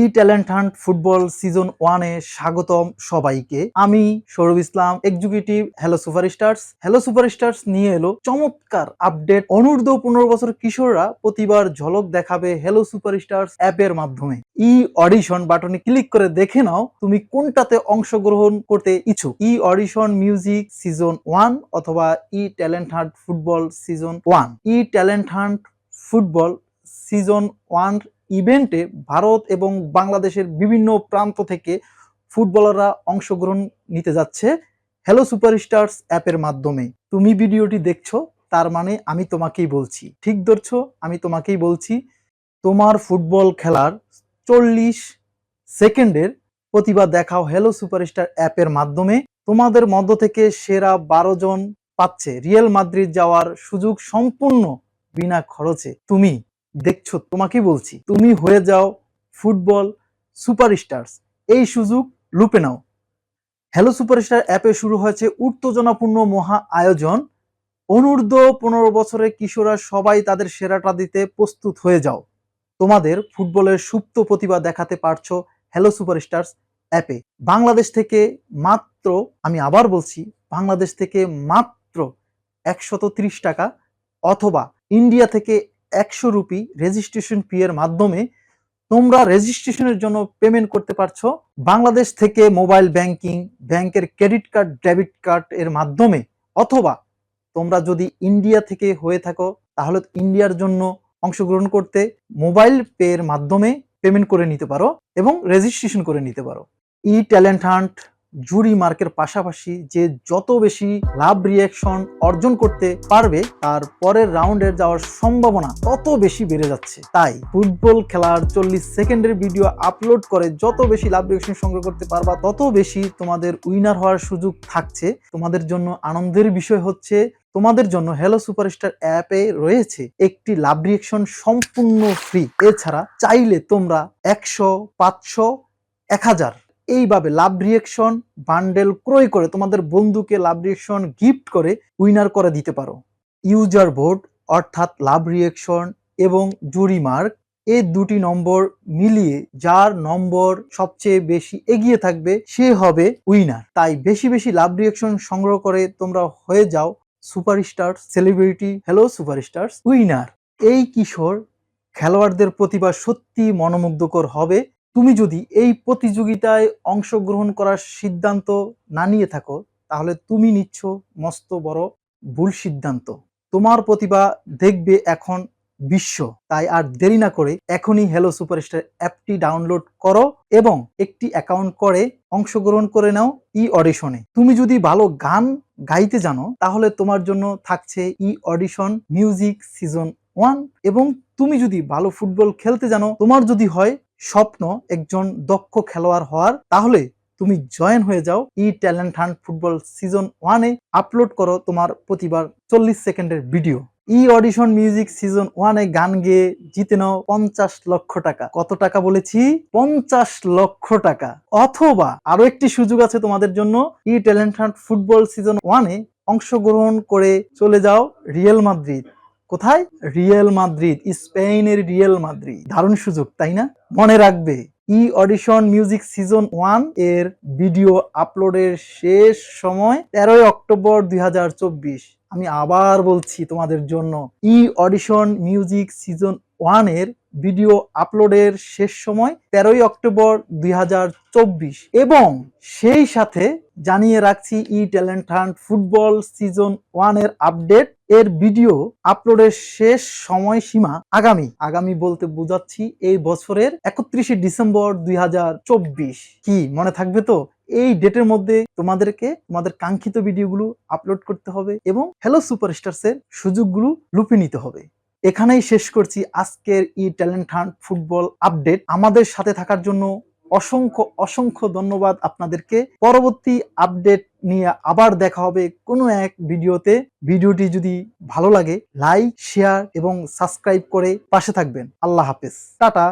E talent hunt football season ওয়ানে স্বাগতম সবাইকে। আমি Sourav Islam, executive hello superstars hello superstars নিয়ে এলো চমৎকার আপডেট। অনূর্ধ্ব পনেরো বছর কিশোররা প্রতিবার ঝলক দেখাবে হ্যালো সুপারস্টার্স অ্যাপের মাধ্যমে। ই অডিশন বাটনে ক্লিক করে দেখে নাও তুমি কোনটাতে অংশগ্রহণ করতে ইচ্ছুক। E audition music season one অথবা E talent hunt football season one. E talent hunt football season one ইভেন্টে ভারত এবং বাংলাদেশের বিভিন্ন প্রান্ত থেকে ফুটবলাররা অংশগ্রহণ নিতে যাচ্ছে হ্যালো সুপারস্টার্স অ্যাপের মাধ্যমে। তুমি ভিডিওটি দেখছ, তার মানে আমি তোমাকেই বলছি। ঠিক ধরছো, আমি তোমাকেই বলছি, তোমার ফুটবল খেলার চল্লিশ সেকেন্ডের প্রতিভা দেখাও হ্যালো সুপারস্টার অ্যাপের মাধ্যমে। তোমাদের মধ্য থেকে সেরা বারো জন পাচ্ছে। রিয়েল মাদ্রিদ যাওয়ার সুযোগ সম্পূর্ণ বিনা খরচে। তুমি দেখছ তোমাকে বলছি, তুমি হয়ে যাও ফুটবল সুপারস্টার্স। এই সুযোগ লুপে নাও। হ্যালো সুপারস্টার অ্যাপে শুরু হয়েছে উত্তেজনাপূর্ণ মহা আয়োজন। অনূর্ধ্ব পনেরো বছরের কিশোররা সবাই তাদের সেরাটা দিতে প্রস্তুত হয়ে যাও। তোমাদের ফুটবলের সুপ্ত প্রতিভা দেখাতে পারছ হ্যালো সুপারস্টার্স অ্যাপে। বাংলাদেশ থেকে মাত্র, আমি আবার বলছি, বাংলাদেশ থেকে মাত্র একশত টাকা অথবা ইন্ডিয়া থেকে একশো রুপি রেজিস্ট্রেশন ফি এর মাধ্যমে তোমরা রেজিস্ট্রেশনের জন্য পেমেন্ট করতে পারছ। বাংলাদেশ থেকে মোবাইল ব্যাংকিং ব্যাংকের ক্রেডিট কার্ড ডেবিট কার্ড এর মাধ্যমে অথবা তোমরা যদি ইন্ডিয়া থেকে হয়ে থাকো, তাহলে ইন্ডিয়ার জন্য অংশগ্রহণ করতে মোবাইল পে এর মাধ্যমে পেমেন্ট করে নিতে পারো এবং রেজিস্ট্রেশন করে নিতে পারো। ই ট্যালেন্ট হান্ট জুরি মার্কের পাশাপাশি যে যত বেশি লাভ রিয়াকশন অর্জন করতে পারবে, তার পরের রাউন্ডের যাওয়ার সম্ভাবনা তত বেশি বেড়ে যাচ্ছে। তাই ফুটবল খেলার চল্লিশ সেকেন্ডের ভিডিও আপলোড করে যত বেশি লাভ রিয়াকশন সংগ্রহ করতে পারবা, তত বেশি তোমাদের উইনার হওয়ার সুযোগ থাকছে। তোমাদের জন্য আনন্দের বিষয় হচ্ছে, তোমাদের জন্য হ্যালো সুপারস্টার অ্যাপে রয়েছে একটি লাভ রিয়েকশন সম্পূর্ণ ফ্রি এছাড়া চাইলে তোমরা একশো, পাঁচশো, এক হাজার এইভাবে লাভ রিয়েকশন বান্ডেল ক্রয় করে তোমাদের বন্ধুকে লাভ রিয়েকশন গিফট করে উইনার করে দিতে পারো। ইউজার বোর্ড অর্থাৎ লাভ রিয়েকশন এবং জুরি মার্ক এই দুটি নম্বর মিলিয়ে যার নম্বর সবচেয়ে বেশি এগিয়ে থাকবে সে হবে উইনার তাই বেশি বেশি লাভ রিয়েকশন সংগ্রহ করে তোমরা হয়ে যাও superstar celebrity hello superstar winner এই কিশোর খেলোয়াড়দের প্রতিভা সত্যি মনোমুগ্ধকর হবে। তুমি যদি এই প্রতিযোগিতায় অংশগ্রহণ করার সিদ্ধান্ত না নিয়ে থাকো, তাহলে তুমি নিচ্ছ মস্ত বড় ভুল সিদ্ধান্ত। তোমার প্রতিভা দেখবে এখন বিশ্ব। তাই আর দেরি না করে এখনই হ্যালো সুপারস্টার অ্যাপটি ডাউনলোড করো এবং একটি অ্যাকাউন্ট করে অংশগ্রহণ করে নাও ই অডিশনে তুমি যদি ভালো গান গাইতে জানো, তাহলে তোমার জন্য থাকছে E audition music season one এবং তুমি যদি ভালো ফুটবল খেলতে জানো, তোমার যদি হয় স্বপ্ন একজন দক্ষ খেলোয়াড় হওয়ার, তাহলে তুমি জয়েন হয়ে যাও E talent hunt football season ওয়ানে আপলোড করো তোমার প্রতিবার চল্লিশ সেকেন্ডের video E audition music season ওয়ানে গান গেয়ে জিতে নাও পঞ্চাশ লক্ষ টাকা। কত টাকা বলেছি? পঞ্চাশ লক্ষ টাকা। অথবা আরও একটি সুযোগ আছে তোমাদের জন্য। E talent hunt football season ওয়ানে অংশগ্রহণ করে চলে যাও রিয়েল মাদ্রিদ। কোথায়? রিয়েল মাদ্রিদ স্পেনের রিয়েল মাদ্রিদ। দারুণ সুযোগ, তাই না? মনে রাখবে ই অডিশন মিউজিক সিজন ওয়ানের ভিডিও আপলোডের শেষ সময় তেরোই অক্টোবর দুই হাজার চব্বিশ। আমি আবার বলছি তোমাদের জন্য ই অডিশন মিউজিক সিজন ওয়ানের ভিডিও আপলোডের শেষ সময় তেরোই অক্টোবর দুই হাজার চব্বিশ। এবং সেই সাথে জানিয়ে রাখছি E talent hunt football season ওয়ানের আপডেট। এর ভিডিও আপলোডের শেষ সময়সীমা আগামী। আগামী বলতে বোঝাচ্ছি এই বছরের একত্রিশে ডিসেম্বর দুই হাজার চব্বিশ। কি, মনে থাকবে তো? এই ডেটের মধ্যে তোমাদেরকে তোমাদের কাঙ্ক্ষিত ভিডিওগুলো আপলোড করতে হবে এবং হ্যালো সুপারস্টার্স এর সুযোগগুলো লুপে নিতে হবে। এখানেই শেষ করছি আজকের E talent hunt football update. আমাদের সাথে থাকার জন্য অসংখ্য অসংখ্য ধন্যবাদ আপনাদেরকে। পরবর্তী আপডেট নিয়ে আবার দেখা হবে কোনো এক ভিডিওতে। ভিডিওটি যদি ভালো লাগে, লাইক, শেয়ার এবং সাবস্ক্রাইব করে পাশে থাকবেন। আল্লাহ হাফেজ। টাটা।